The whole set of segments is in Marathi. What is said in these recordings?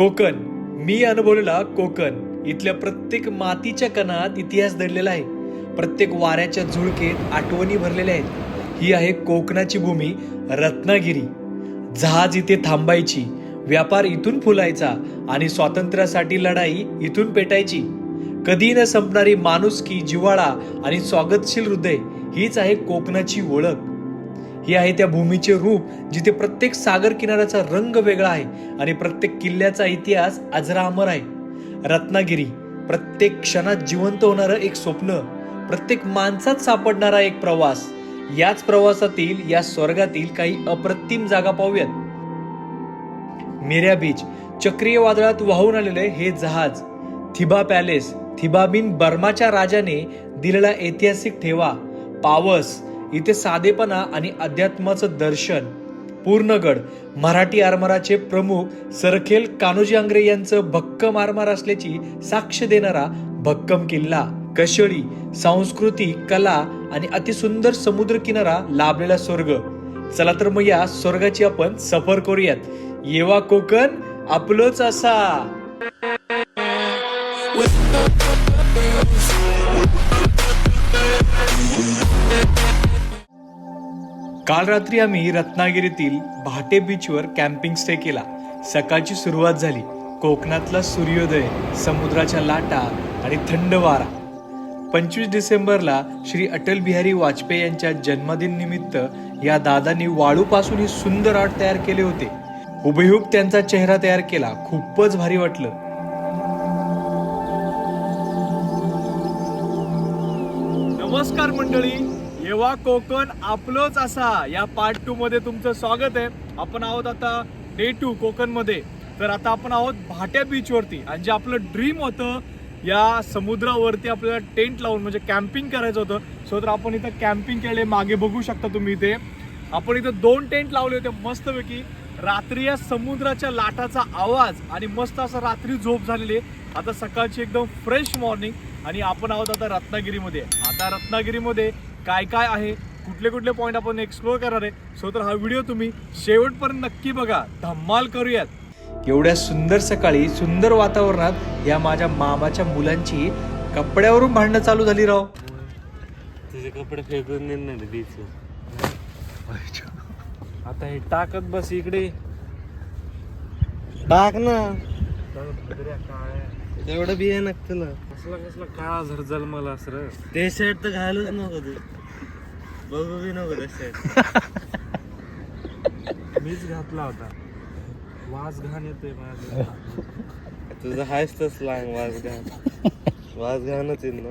कोकण. मी अनुभवलेला कोकण. इथल्या प्रत्येक मातीच्या कणात इतिहास दडलेला आहे. प्रत्येक वाऱ्याच्या झुळकेत आठवणी भरलेल्या आहेत. ही आहे कोकणाची भूमी रत्नागिरी. जहाज इथे थांबायची. व्यापार इथून फुलायचा आणि स्वातंत्र्यासाठी लढाई इथून पेटायची. कधी न संपणारी माणुसकी जिव्हाळा आणि स्वागतशील हृदय हीच आहे कोकणाची ओळख. ही आहे त्या भूमीचे रूप जिथे प्रत्येक सागर किनाऱ्याचा रंग वेगळा आहे आणि प्रत्येक किल्ल्याचा इतिहास अजरा अमर आहे. रत्नागिरी प्रत्येक क्षणात जिवंत होणारं एक स्वप्न प्रत्येक माणसात सापडणारा एक प्रवास. याच प्रवासातील या स्वर्गातील काही अप्रतिम जागा पाहूयात. मेऱ्या बीच चक्रीय वादळात वाहून आलेले हे जहाज. थिबा पॅलेस थिबा बिन बर्माच्या राजाने दिलेला ऐतिहासिक ठेवा. पावस इथे साधेपणा आणि अध्यात्माचं दर्शन. पूर्णगड मराठी आरमाराचे प्रमुख सरखेल कान्होजी आंग्रे यांचं भक्कम आरमार असल्याची साक्ष देणारा भक्कम किल्ला. कशळी संस्कृती कला आणि अतिसुंदर समुद्र किनारा लाभलेला स्वर्ग. चला तर मग या स्वर्गाची आपण सफर करूयात. येवा कोकण आपलंच असा. काल रात्री आम्ही रत्नागिरीतील भाटे बीचवर कॅम्पिंग स्टे केला. सकाळची सुरुवात झाली. कोकणातला सूर्योदय समुद्राच्या लाटा आणि थंड वारा. पंचवीस डिसेंबरला श्री अटल बिहारी वाजपेयी यांच्या जन्मदिन निमित्त या दादांनी वाळूपासून हे सुंदर आर्ट तयार केले होते. हुबेहूब त्यांचा चेहरा तयार केला. खूपच भारी वाटलं. नमस्कार मंडळी. येवा कोकण आपलंच असा. या पार्ट टू मध्ये तुमचं स्वागत आहे. आपण आहोत आता डे टू कोकणमध्ये तर आता आपण आहोत भाट्या बीच वरती. आणि जे आपलं ड्रीम होतं या समुद्रावरती आपल्याला टेंट लावून म्हणजे कॅम्पिंग करायचं होतं. सो तर आपण इथं कॅम्पिंग केले मागे बघू शकता तुम्ही इथे. आपण इथं दोन टेंट लावले होते मस्तपैकी. रात्री या समुद्राच्या लाटाचा आवाज आणि मस्त असं रात्री झोप झालेली आहे. आता सकाळची एकदम फ्रेश मॉर्निंग आणि आपण आहोत आता रत्नागिरीमध्ये. आता रत्नागिरीमध्ये काय काय आहे कुठले कुठले पॉईंट आपण एक्सप्लोअर करणार आहे. सो तर हा व्हिडिओ तुम्ही शेवटपर्यंत नक्की बघा. धम्माल करूयात. एवढ्या सुंदर सकाळी सुंदर वातावरणात या माझ्या मामाच्या मुलांची कपड्यावरून भांडणं चालू झाली राव. तुझे कपडे फेकून देणार आता हे टाकत बस इकडे. टाक ना. तेवढं बी आहे तुला कसला कसला काळा झरझल मला सर ते शर्ट तर घालूच नको तू. बघू बी नको ते शर्ट मीच घातला होता. वास घाण येतोय माझा. तुझं हायच तसला वास घाण. वास घाणच येईल ना.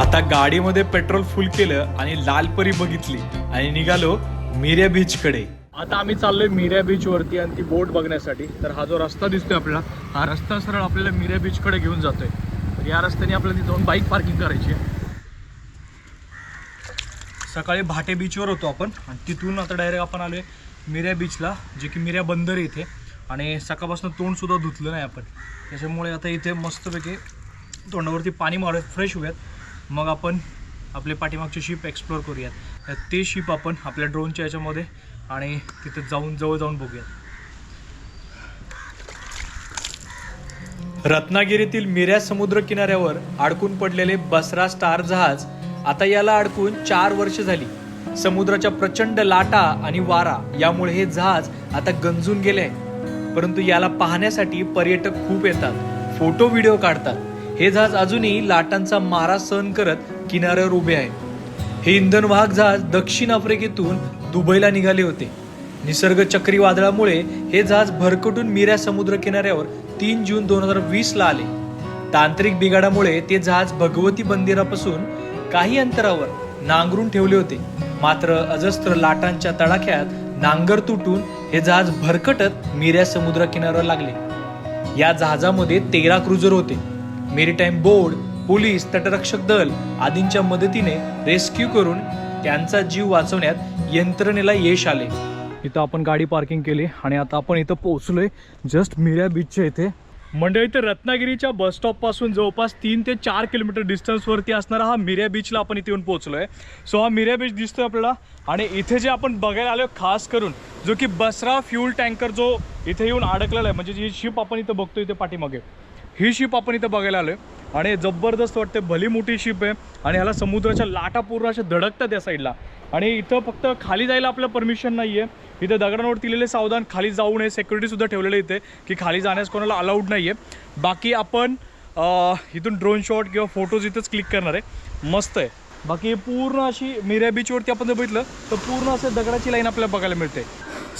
आता गाडीमध्ये पेट्रोल फुल केलं आणि लालपरी बघितली आणि निघालो मिऱ्या बीच कडे. आता आम्ही चाललोय मिऱ्या बीच वरती आणि ती बोट बघण्यासाठी. तर हा जो रस्ता दिसतोय आपल्याला हा रस्ता सरळ आपल्याला मिऱ्या बीच कडे घेऊन जातोय. तर या रस्त्याने आपल्याला तिथे जाऊन बाईक पार्किंग करायची आहे. सकाळी भाटे बीचवर होतो आपण आणि तिथून आता डायरेक्ट आपण आलोय मिऱ्या बीचला जे की मिऱ्या बंदर इथे. आणि सकाळपासून तोंडसुद्धा धुतलं नाही आपण. त्याच्यामुळे आता इथे मस्तपैकी तोंडावरती पाणी मारूयात फ्रेश होऊयात. मग आपण आपले पाठीमागचे शिप एक्सप्लोअर करूयात. ते शिप आपण आपल्या ड्रोनच्या याच्यामध्ये आणि तिथे जाऊन जवळ जाऊन बघूया. रत्नागिरीतील मिऱ्या समुद्र किनाऱ्यावर अडकून पडलेले बसरा स्टार जहाज आता याला अडकून चार वर्ष झाली. समुद्राच्या प्रचंड लाटा आणि वारा यामुळे हे जहाज आता गंजून गेले आहे. परंतु याला पाहण्यासाठी पर्यटक खूप येतात फोटो व्हिडिओ काढतात. हे जहाज अजूनही लाटांचा मारा सहन करत किनाऱ्यावर उभे आहे. हे इंधन वाहक जहाज दक्षिण आफ्रिकेतून दुबईला निघाले होते. निसर्ग चक्रीवादळामुळे हे जहाज भरकटून मिऱ्या समुद्र किनाऱ्यावर तीन जून दोन हजार वीसला आले. तांत्रिक बिघाडामुळे ते जहाज भगवती मंदिरापासून काही अंतरावर नांगरून ठेवले होते. मात्र अजस्त्र लाटांच्या तडाख्यात नांगर तुटून हे जहाज भरकटत मिऱ्या समुद्र किनाऱ्यावर लागले. या जहाजामध्ये तेरा क्रुझर होते. मेरीटाईम बोर्ड पोलीस तटरक्षक दल आदींच्या मदतीने रेस्क्यू करून त्यांचा जीव वाचवण्यात यंत्रणेला यश आले. इथं आपण गाडी पार्किंग केली आणि आता आपण इथं पोहोचलोय जस्ट मिऱ्या बीचच्या इथे. मंडळी तर रत्नागिरीच्या बस स्टॉपपासून जवळपास तीन ते चार किलोमीटर डिस्टन्सवरती असणारा हा मिऱ्या बीचला आपण इथे येऊन पोहोचलोय. सो हा मिऱ्या बीच दिसतोय आपल्याला. आणि इथे जे आपण बघायला आलोय खास करून जो की बसरा फ्यूल टँकर जो इथे येऊन अडकलेला आहे म्हणजे जी शिप आपण इथं बघतो इथे पाठीमागे ही शिप आपण इथं बघायला आलोय. आणि जबरदस्त वाटते भली मोठी शिप आहे. आणि ह्याला समुद्राच्या लाटा पूर्ण अशा धडकतात या साईडला आणि इथं फक्त खाली जायला आपलं परमिशन नाही आहे इथं दगडांवर दिलेले सावधान खाली जाऊ नये. सेक्युरिटीसुद्धा ठेवलेलं इथे की खाली जाण्यास कोणाला अलाउड नाही आहे बाकी आपण इथून ड्रोन शॉट किंवा फोटोज इथंच क्लिक करणार आहे. मस्त आहे. बाकी पूर्ण अशी मिऱ्या बीचवरती आपण जर बघितलं तर पूर्ण असं दगडाची लाईन आपल्याला बघायला मिळते.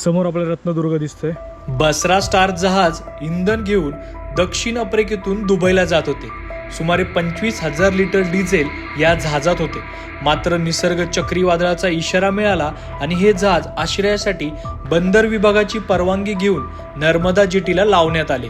समोर आपल्याला रत्नदुर्ग दिसतंय. बसरा स्टार जहाज इंधन घेऊन दक्षिण आफ्रिकेतून दुबईला जात होते. सुमारे पंचवीस हजार लिटर डिझेल या जहाजात होते. मात्र निसर्ग चक्रीवादळाचा इशारा मिळाला आणि हे जहाज आश्रयासाठी बंदर विभागाची परवानगी घेऊन नर्मदा जेटीला लावण्यात आले.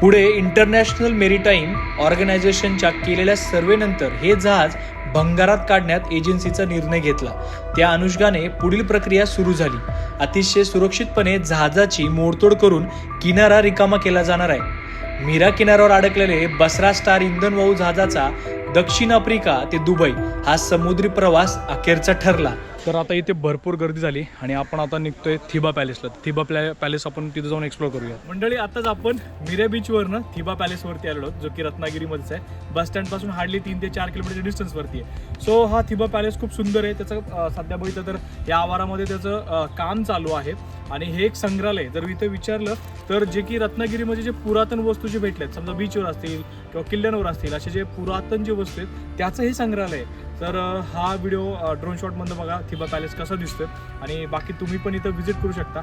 पुढे इंटरनॅशनल मेरीटाईम ऑर्गनायझेशनच्या केलेल्या सर्वेनंतर हे जहाज भंगारात काढण्यात एजन्सीचा निर्णय घेतला. त्या अनुषंगाने पुढील प्रक्रिया सुरू झाली. अतिशय सुरक्षितपणे जहाजाची मोडतोड करून किनारा रिकामा केला जाणार आहे. मीरा किनाऱ्यावर अडकलेले बसरा स्टार इंधन वाहू जहाजाचा दक्षिण आफ्रिका ते दुबई हा समुद्री प्रवास अखेरचा ठरला. तर आता इथे भरपूर गर्दी झाली आणि आपण आता निघतोय थिबा पॅलेसला. थिबा प्लॅ पॅलेस आपण तिथे जाऊन एक्सप्लोर करूया. मंडळी आताच आपण मिऱ्या बीचवरनं थिबा पॅलेसवरती आलेलो आहोत, जो की रत्नागिरीमध्येच आहे. बस स्टँडपासून हार्डली तीन ते चार किलोमीटर डिस्टन्सवरती आहे. सो हा थिबा पॅलेस खूप सुंदर आहे. त्याचं सध्या बघितलं तर या आवारामध्ये त्याचं काम चालू आहे. आणि हे एक संग्रहालय जर इथे विचारलं तर जे की रत्नागिरीमध्ये जे पुरातन वस्तू जे भेटल्यात समजा बीचवर असतील किंवा किल्ल्यांवर असतील असे जे पुरातन जे वस्तू आहेत त्याचं हे संग्रहालय आहे. तर हा व्हिडिओ ड्रोन शॉटमध्ये बघा थिबा पॅलेस कसा दिसतोय. आणि बाकी तुम्ही पण इथं व्हिजिट करू शकता.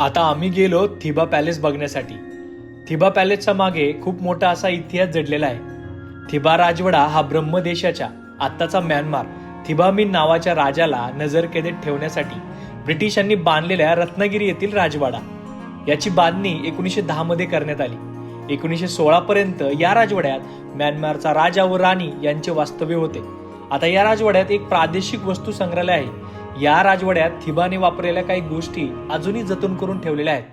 आता आम्ही गेलो थिबा पॅलेस बघण्यासाठी. थिबा पॅलेसच्या मागे खूप मोठा असा इतिहास जडलेला आहे. थिबा राजवाडा हा ब्रह्मदेशाच्या आत्ताचा म्यानमार. थिबामिन नावाच्या राजाला नजरकेदेत ठेवण्यासाठी ब्रिटिशांनी बांधलेल्या रत्नागिरी येथील राजवाडा. याची बांधणी एकोणीसशे दहा मध्ये करण्यात आली. एकोणीसशे सोळा पर्यंत या राजवाड्यात म्यानमारचा राजा व राणी यांचे वास्तव्य होते. आता या राजवाड्यात एक प्रादेशिक वस्तू संग्रहालय आहे. या राजवाड्यात थिबाने वापरलेल्या काही गोष्टी अजूनही जतन करून ठेवलेल्या आहेत.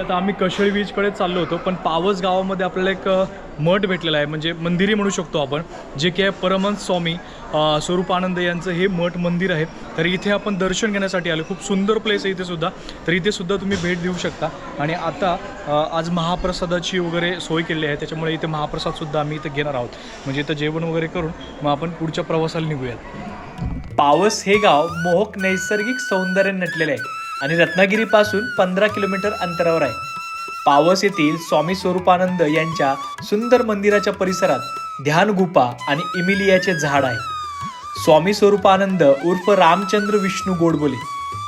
आता आम्ही कशेळी बीचकडे चाललो होतो पण पावस गावामध्ये आपल्याला एक मठ भेटलेला आहे. म्हणजे मंदिरही म्हणू शकतो आपण जे की आहे परमहंस स्वामी स्वरूपानंद यांचं हे मठ मंदिर आहे. तर इथे आपण दर्शन घेण्यासाठी आलो. खूप सुंदर प्लेस आहे इथे सुद्धा. तर इथे सुद्धा तुम्ही भेट देऊ शकता. आणि आता आज महाप्रसादाची वगैरे सोय केली आहे. त्याच्यामुळे इथे महाप्रसाद सुद्धा आम्ही इथे घेणार आहोत. म्हणजे इथं जेवण वगैरे करून मग आपण पुढच्या प्रवासाला निघूयात. पावस हे गाव मोहक नैसर्गिक सौंदर्य नटलेले आहे. आणि रत्नागिरीपासून पंधरा किलोमीटर अंतरावर आहे. पावस येथील स्वामी स्वरूपानंद यांच्या सुंदर मंदिराच्या परिसरात ध्यान गुफा आणि इमिलियाचे झाड आहे. स्वामी स्वरूपानंद उर्फ रामचंद्र विष्णू गोडबोले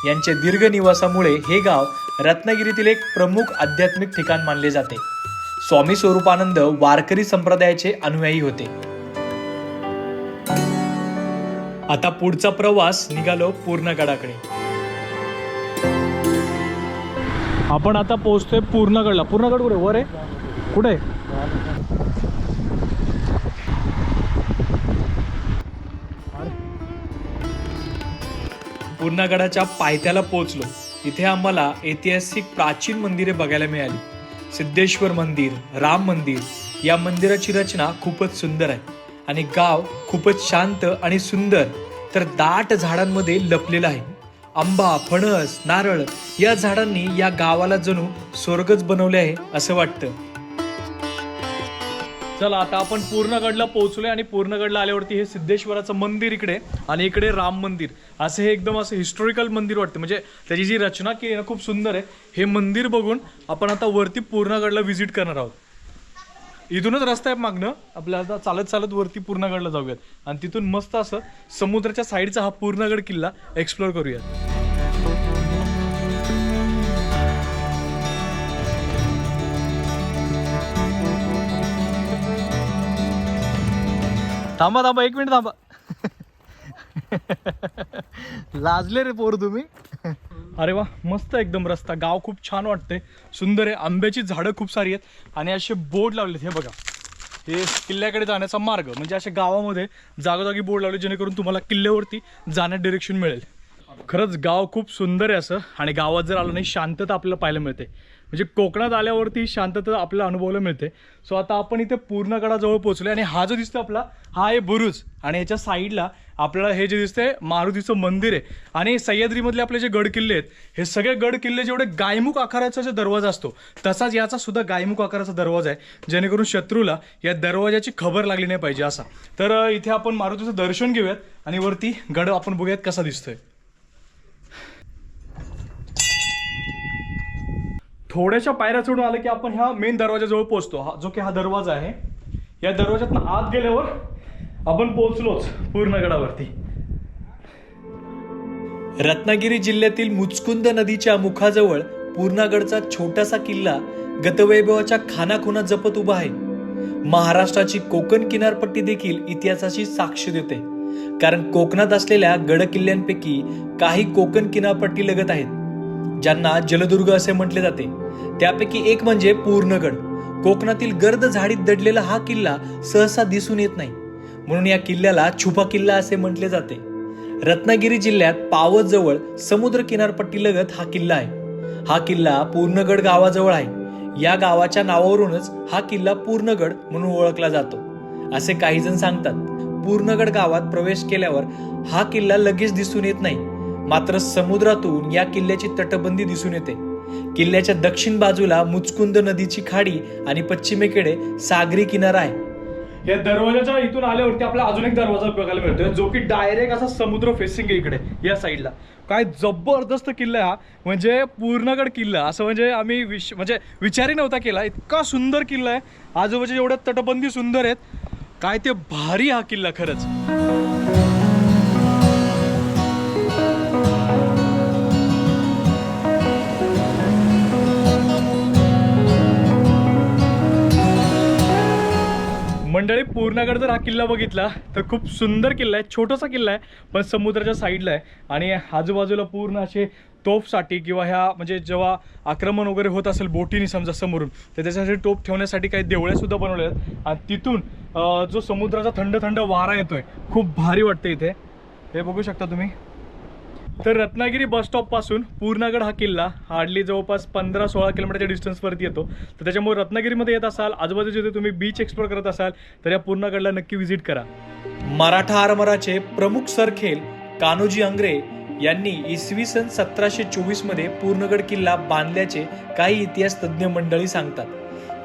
यांच्या दीर्घ निवासामुळे हे गाव रत्नागिरीतील एक प्रमुख आध्यात्मिक ठिकाण मानले जाते. स्वामी स्वरूपानंद वारकरी संप्रदायाचे अनुयायी होते. आता पुढचा प्रवास निघालो पूर्णगडाकडे. आपण आता पोहोचतोय पूर्णगडला. पूर्णगड कुठे? वर आहे? कुठे? आहे? पूर्णगडाच्या पायथ्याला पोहोचलो. इथे आम्हाला ऐतिहासिक प्राचीन मंदिरे बघायला मिळाली. सिद्धेश्वर मंदिर राम मंदिर या मंदिराची रचना खूपच सुंदर आहे. आणि गाव खूपच शांत आणि सुंदर. तर दाट झाडांमध्ये लपलेलं आहे. आंबा फणस नारळ या झाडांनी या गावाला जणू स्वर्गच बनवले आहे असं वाटतं. चला आता आपण पूर्णगडला पोहोचलोय आणि पूर्णगडला आल्यावरती हे सिद्धेश्वराचं मंदिर इकडे आणि इकडे राम मंदिर. असं हे एकदम असं हिस्टॉरिकल मंदिर वाटतं. म्हणजे त्याची जी रचना केली आहे ना खूप सुंदर आहे. हे मंदिर बघून आपण आता वरती पूर्णगडला व्हिजिट करणार आहोत. इथूनच रस्ता आहे मागणं आपल्या आता चालत चालत वरती पूर्णगडला जाऊयात. आणि तिथून मस्त असं समुद्राच्या साईडचा हा पूर्णगड किल्ला एक्सप्लोर करूयात. थांबा थांबा एक मिनिट थांबा. लाजले रे पोर तुम्ही. अरे वा मस्त एकदम रस्ता. गाव खूप छान वाटते सुंदर आहे. आंब्याची झाडं खूप सारी आहेत. आणि असे बोर्ड लावलेत. हे बघा. हे किल्ल्याकडे जाण्याचा मार्ग. म्हणजे अशा गावामध्ये जागोजागी बोर्ड लावले जेणेकरून तुम्हाला किल्ल्यावरती जाण्यात डिरेक्शन मिळेल. खरंच गाव खूप सुंदर आहे असं. आणि गावात जर आलं नाही शांतता आपल्याला पाहायला मिळते. म्हणजे कोकणात आल्यावरती शांतता आपल्याला अनुभवायला मिळते. सो आता आपण इथे पूर्णगडाजवळ पोहोचलो आणि हा जो दिसतो आपला हा आहे बुरुज. आणि याच्या साईडला आपल्याला हे जे दिसतंय मारुतीचं मंदिर आहे. आणि सह्याद्रीमधले आपले जे गड किल्ले आहेत हे सगळे गड किल्ले जेवढे गायमुख आकाराचा जो दरवाजा असतो तसाच याचा सुद्धा गायमुख आकाराचा दरवाजा आहे. जेणेकरून शत्रूला या दरवाजाची खबर लागली नाही पाहिजे असा. तर इथे आपण मारुतीचं दर्शन घेऊयात आणि वरती गड आपण बघूयात कसा दिसतोय. थोड्याशा पायऱ्या चढून आलं की आपण ह्या मेन दरवाजाजवळ पोहोचतो. हा जो की हा दरवाजा आहे या दरवाज्यातनं आत गेल्यावर आपण पोहोचलोच पूर्णगडावरती रत्नागिरी जिल्ह्यातील मुचकुंद नदीच्या मुखाजवळ पूर्णागडचा छोटासा किल्ला गतवैभवाच्या खानाखुना जपत उभा आहे. महाराष्ट्राची कोकण किनारपट्टी देखील इतिहासाची साक्ष देते. कारण कोकणात असलेल्या गड किल्ल्यांपैकी काही कोकण किनारपट्टी लगत आहेत. ज्यांना जलदुर्ग असे म्हटले जाते. त्यापैकी एक म्हणजे पूर्णगड. कोकणातील गर्द झाडीत दडलेला हा किल्ला सहसा दिसून येत नाही. म्हणून या किल्ल्याला छुपा किल्ला असे म्हटले जाते. रत्नागिरी जिल्ह्यात पावस जवळ समुद्र किनारपट्टीलगत हा किल्ला आहे. हा किल्ला पूर्णगड गावाजवळ आहे. या गावाच्या नावावरूनच हा किल्ला पूर्णगड म्हणून ओळखला जातो. असे काही जण सांगतात पूर्णगड गावात प्रवेश केल्यावर हा किल्ला लगेच दिसून येत नाही. मात्र समुद्रातून या किल्ल्याची तटबंदी दिसून येते. किल्ल्याच्या दक्षिण बाजूला मुचकुंद नदीची खाडी आणि पश्चिमेकडे सागरी किनारा आहे. या दरवाजाच्या इथून आल्यावरती आपल्याला अजून एक दरवाजा बघायला मिळतोय जो की डायरेक्ट असा समुद्र फेसिंग आहे इकडे या साईडला काय जबरदस्त किल्ला हा. म्हणजे पूर्णगड किल्ला असं म्हणजे आम्ही विश म्हणजे विचारही नव्हता केला. इतका सुंदर किल्ला आहे. आजूबाजूच्या एवढ्या तटबंदी सुंदर आहेत. काय ते भारी हा किल्ला खरंच. पूर्णागड जर हा किल्ला बघितला तर खूप सुंदर किल्ला आहे छोटासा किल्ला आहे पण समुद्राच्या साईडला आहे. आणि आजूबाजूला पूर्ण असे तोफसाठी किंवा ह्या म्हणजे जेव्हा आक्रमण वगैरे होत असेल बोटीने समजा समोरून तर त्याच्यासाठी टोप ठेवण्यासाठी काही देवळ्यासुद्धा बनवल्या आहेत. आणि तिथून जो समुद्राचा थंड थंड वारा येतोय खूप भारी वाटतं इथे. हे बघू शकता तुम्ही. तर रत्नागिरी बस स्टॉपपासून पूर्णगड हा किल्ला हार्डली जवळपास पंधरा सोळा किलोमीटरच्या डिस्टन्सवरती येतो. तर त्याच्यामुळे रत्नागिरीमध्ये येत असाल आजूबाजूचे जर तुम्ही बीच एक्सप्लोर करत असाल तर या पूर्णगडला नक्की व्हिजिट करा. मराठा आरमाराचे प्रमुख सरखेल कान्होजी अंग्रे यांनी इसवी सन सतराशे चोवीसमध्ये पूर्णगड किल्ला बांधल्याचे काही इतिहास तज्ज्ञ मंडळी सांगतात.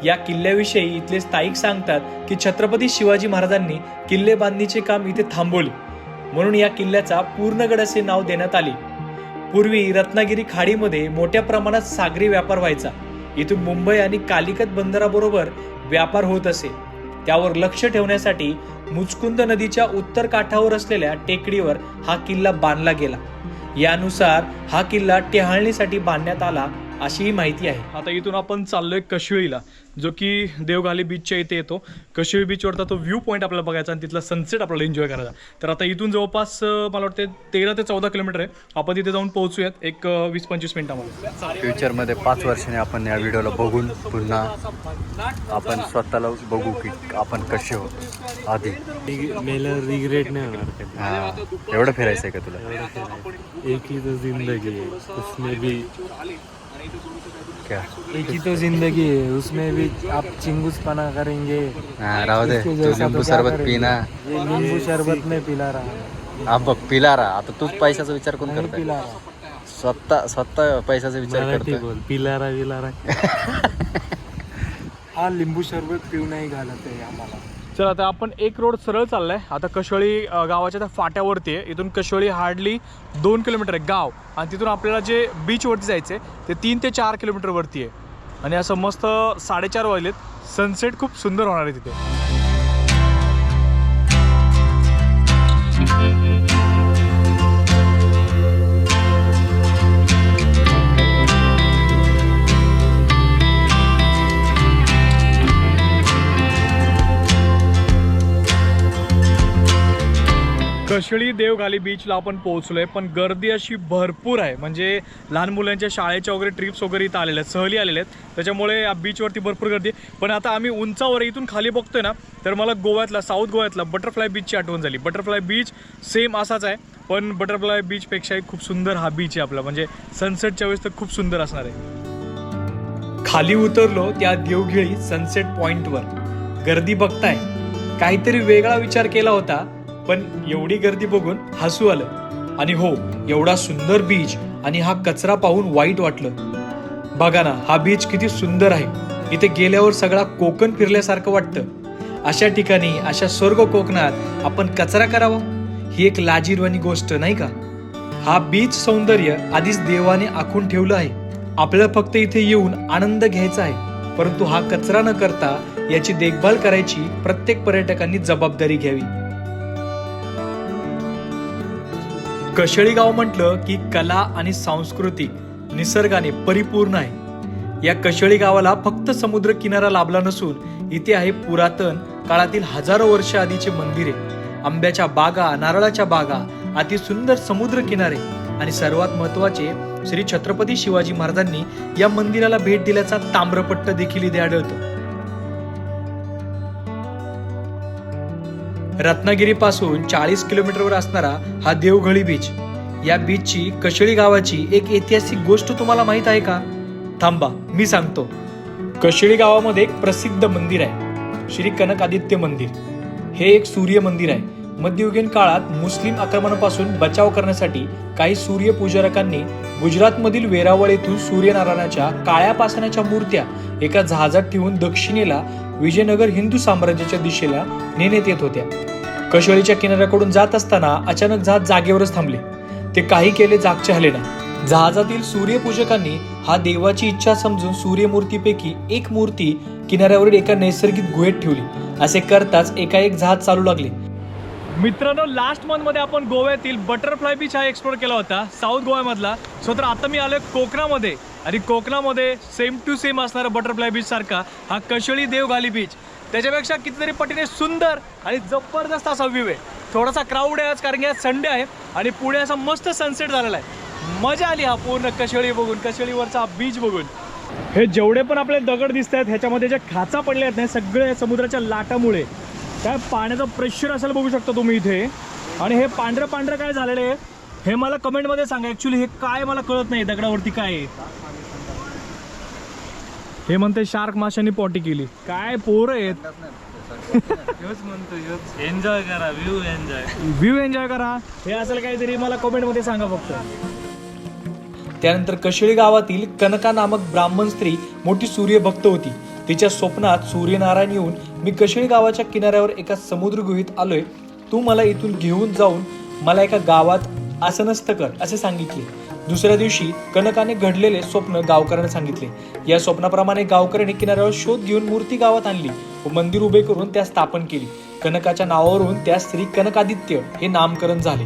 या किल्ल्याविषयी इथले स्थायिक सांगतात की छत्रपती शिवाजी महाराजांनी किल्ले बांधणीचे काम इथे थांबवले. म्हणून या किल्ल्याचा पूर्णगड असे नाव देण्यात आले. पूर्वी रत्नागिरी खाडीमध्ये मोठ्या प्रमाणात सागरी व्यापार व्हायचा. इथून मुंबई आणि कालिकत बंदराबरोबर व्यापार होत असे. त्यावर लक्ष ठेवण्यासाठी मुचकुंद नदीच्या उत्तर काठावर असलेल्या टेकडीवर हा किल्ला बांधला गेला. यानुसार हा किल्ला टेहाळणीसाठी बांधण्यात आला अशीही माहिती आहे. आता इथून आपण चाललोय कशिळीला जो की देवघाली बीचच्या इथे येतो. कशिळी बीचवरचा तो व्ह्यू पॉईंट आपल्याला बघायचा आणि तिथला सनसेट आपल्याला एन्जॉय करायचा. तर आता इथून जवळपास मला वाटते तेरा ते चौदा किलोमीटर आहे. आपण तिथे जाऊन पोहोचूयात. एक वीस पंचवीस मिनिटामध्ये फ्युचरमध्ये पाच वर्षांनी आपण या व्हिडिओला बघून पुन्हा आपण स्वतःला बघू की आपण कसे होतो. आधी. मेला रिग्रेट नाही होणार हा. एवढं फिरायचं आहे का तुला? एक ही तो जिंदगी है उसमें भी क्या? एक ही तो जिंदगी है उसमें भी आप चिंगूस पना करेंगे। हा, राहू दे इसके तू जैसा लिंबू तो क्या सरबत करेंगे? पिना। ये नींबू शरबत में पिला रहा हा। बघ पिला राहा आता तूच पैशाचा विचार कोण नहीं करतोय? पिला रहा। स्वतः स्वतः पैशाचा विचार मराठी करतोय. बोल पिलारा विलारा हा लिंबू शरबत पिऊ नाही घालत आहे आम्हाला. चल आता आपण एक रोड सरळ चाललाय. आता कशोळी गावाच्या त्या फाट्यावरती आहे. इथून कशोळी हार्डली दोन किलोमीटर आहे गाव. आणि तिथून आपल्याला जे बीचवरती जायचं आहे ते तीन ते चार किलोमीटरवरती आहे. आणि असं मस्त साडेचार वाजलेत. सनसेट खूप सुंदर होणार आहे तिथे. कशळी देवघाली बीचला आपण पोहोचलोय पण गर्दी अशी भरपूर आहे. म्हणजे लहान मुलांच्या शाळेच्या वगैरे ट्रिप्स वगैरे इथं आलेल्या आहेत सहली आलेल्या आहेत. त्याच्यामुळे या बीचवरती भरपूर गर्दी आहे. पण आता आम्ही उंचावर इथून खाली बघतोय ना तर मला गोव्यातला साऊथ गोव्यातला बटरफ्लाय बीचची आठवण झाली. बटरफ्लाय बीच सेम असाच आहे पण बटरफ्लाय बीचपेक्षाही खूप सुंदर हा बीच आहे आपला. म्हणजे सनसेटच्या वेळेस तर खूप सुंदर असणार आहे. खाली उतरलो त्या देवघिळी सनसेट पॉइंटवर गर्दी बघताय. काहीतरी वेगळा विचार केला होता पण एवढी गर्दी बघून हसू आलं. आणि हो एवढा सुंदर बीच आणि हा कचरा पाहून वाईट वाटलं. बघा ना हा बीच किती सुंदर आहे. इथे गेल्यावर सगळा कोकण फिरल्यासारखं वाटतं. अशा ठिकाणी अशा स्वर्ग कोकणात आपण कचरा करावा? ही एक लाजीरवाणी गोष्ट नाही का? हा बीच सौंदर्य आधीच देवाने आखून ठेवलं आहे. आपल्याला फक्त इथे येऊन आनंद घ्यायचा आहे. परंतु हा कचरा न करता याची देखभाल करायची प्रत्येक पर्यटकांनी जबाबदारी घ्यावी. कशळीगाव म्हटलं की कला आणि सांस्कृतिक निसर्गाने परिपूर्ण आहे. या कशळी गावाला फक्त समुद्र किनारा लाभला नसून इथे आहे पुरातन काळातील हजारो वर्ष आधीचे मंदिरे. आंब्याच्या बागा नारळाच्या बागा अति सुंदर समुद्र किनारे आणि सर्वात महत्त्वाचे श्री छत्रपती शिवाजी महाराजांनी या मंदिराला भेट दिल्याचा ताम्रपट्ट देखील इथे आढळतो. रत्नागिरीपासून चाळीस किलोमीटरवर असणारा हा देवघळी बीच या बीचची कशळी गावाची एक ऐतिहासिक गोष्ट तुम्हाला माहीत आहे का? थांबा मी सांगतो. कशळी गावामध्ये एक प्रसिद्ध मंदिर आहे. श्री कनकादित्य मंदिर. हे एक सूर्य मंदिर आहे. मध्ययुगीन काळात मुस्लिम आक्रमणापासून बचाव करण्यासाठी काही सूर्यपूजरकांनी गुजरातमधील वेरावळ येथून सूर्यनारायणाच्या काळ्या पासण्याच्या मूर्त्या एका जहाजात ठेवून दक्षिणेला विजयनगर हिंदू साम्राज्याच्या दिशेला नेण्यात येत होत्या. कशळीच्या किनाऱ्याकडून जात असताना अचानक जहाज जागेवरच थांबले. ते काही केले जागचे हले नाही जहाजातील सूर्यपूजकांनी हा देवाची इच्छा समजून सूर्यमूर्तीपैकी एक मूर्ती किनाऱ्यावरील एका नैसर्गिक गुहेत ठेवली. असे करताच एकाएक जहाज चालू लागले. मित्रांनो लास्ट मंथमध्ये आपण गोव्यातील बटरफ्लाय बीच हा एक्सप्लोर केला होता साऊथ गोव्यामधला. सो तर आता मी आलोय कोकणामध्ये. आणि कोकणामध्ये सेम टू सेम असणारा बटरफ्लाय बीच सारखा हा कशळी देवघाली बीच त्याच्यापेक्षा कितीतरी पटीने सुंदर आणि जबरदस्त असा व्ह्यू आहे. थोडासा क्राऊड आहे आज कारण की आज संडे आहे आणि पुढे असा मस्त सनसेट झालेला आहे. मजा आली हा पूर्ण कशेळी बघून कशेळीवरचा बीच बघून. हे जेवढे पण आपले दगड दिसत आहेत ह्याच्यामध्ये ज्या खाचा पडल्या आहेत ना सगळे समुद्राच्या लाटामुळे. काय पाण्याचं प्रेशर असेल बघू शकता तुम्ही इथे. आणि हे पांढरं पांढरं काय झालेलं आहे हे मला कमेंटमध्ये सांगा. ॲक्च्युली हे काय मला कळत नाही दगडावरती काय आहे. हे म्हणते शार्क माशांनी पॉटी केली. काय पोरं आहेत? म्हणतो एन्जॉय करा व्ह्यू एन्जॉय व्ह्यू एन्जॉय करा. हे असेल काहीतरी मला कमेंटमध्ये सांगा फक्त. त्यानंतर कशिळी गावातील कनका नामक ब्राह्मण स्त्री मोठी सूर्यभक्त होती. तिच्या स्वप्नात सूर्यनारायण येऊन मी कशिळी गावाच्या किनाऱ्यावर एका समुद्र गुहीत आलोय. तू मला इथून घेऊन जाऊन मला एका गावात आसनस्थ कर असे सांगितले. दुसऱ्या दिवशी कनकाने घडलेले स्वप्न गावकऱ्यांना सांगितले. या स्वप्नाप्रमाणे गावकऱ्यांनी किनाऱ्यावर शोध घेऊन मूर्ती गावात आणली व मंदिर उभे करून त्या स्थापन केली. कनकाच्या नावावरून त्या श्री कनकादित्य हे नामकरण झाले.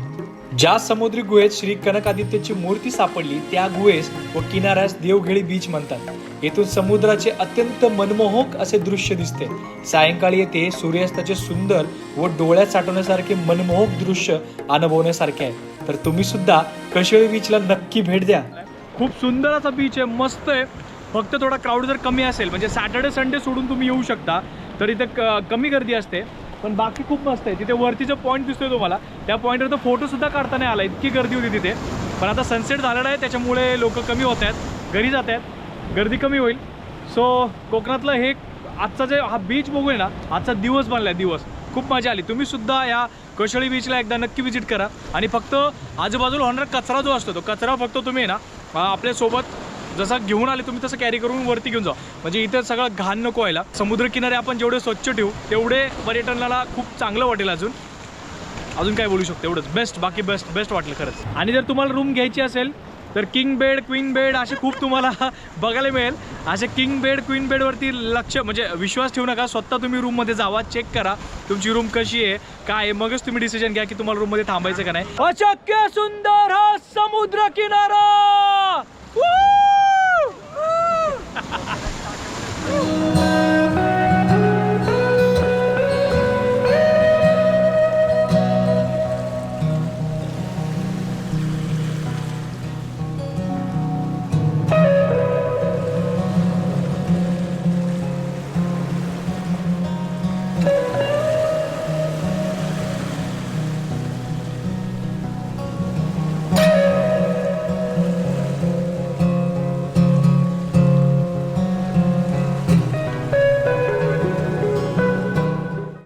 ज्या समुद्री गुहेत श्री कनकादित्यची मूर्ती सापडली त्या गुहेस व किनाऱ्यास देवघेळी बीच म्हणतात. येथून समुद्राचे अत्यंत मनमोहक असे दृश्य दिसते. सायंकाळी येथे सूर्यास्ताचे सुंदर व डोळ्यात साठवण्यासारखे मनमोहक दृश्य अनुभवण्यासारखे आहे. तर तुम्ही सुद्धा कशेळी बीचला नक्की भेट द्या. खूप सुंदर असा बीच आहे मस्त आहे. फक्त थोडा क्राऊड जर कमी असेल म्हणजे सॅटर्डे संडे सोडून तुम्ही येऊ शकता. तर इथे क- कमी गर्दी असते पण बाकी खूप मस्त आहे. तिथे वरती जो पॉईंट दिसतोय तुम्हाला त्या पॉईंटवर तर फोटो सुद्धा काढता नाही आला. इतकी गर्दी होती तिथे. पण आता सनसेट झालेला आहे त्याच्यामुळे लोक कमी होत आहेत. घरी जात आहेत. गर्दी कमी होईल. सो कोकणातलं हे आजचा जे हा बीच बघूया ना आजचा दिवस बनला आहे दिवस. खूप मजा आली. तुम्ही सुद्धा या कशळी बीचला एकदा नक्की विजिट करा. आणि फक्त आजूबाजूला होणारा कचरा जो असतो तो कचरा फक्त तुम्ही आहे ना आपल्यासोबत जसा घेऊन आले तुम्ही तसं कॅरी करून वरती घेऊन जा. म्हणजे इथे सगळं घाण नको व्हायला. समुद्रकिनारे आपण जेवढे स्वच्छ ठेवू तेवढे पर्यटनाला खूप चांगलं वाटेल अजून. अजून काय बोलू शकतो एवढंच. बेस्ट बाकी बेस्ट बेस्ट वाटलं खरंच. आणि जर तुम्हाला रूम घ्यायची असेल तर किंग बेड क्वीन बेड असे खूप तुम्हाला बघायला मिळेल. असे किंग बेड क्वीन बेडवरती लक्ष म्हणजे विश्वास ठेवू नका. स्वतः तुम्ही रूममध्ये जावा चेक करा. तुमची रूम कशी आहे काय आहे मगच तुम्ही डिसिजन घ्या की तुम्हाला रूममध्ये थांबायचं का नाही. अशक्य सुंदर हा समुद्र किनारा!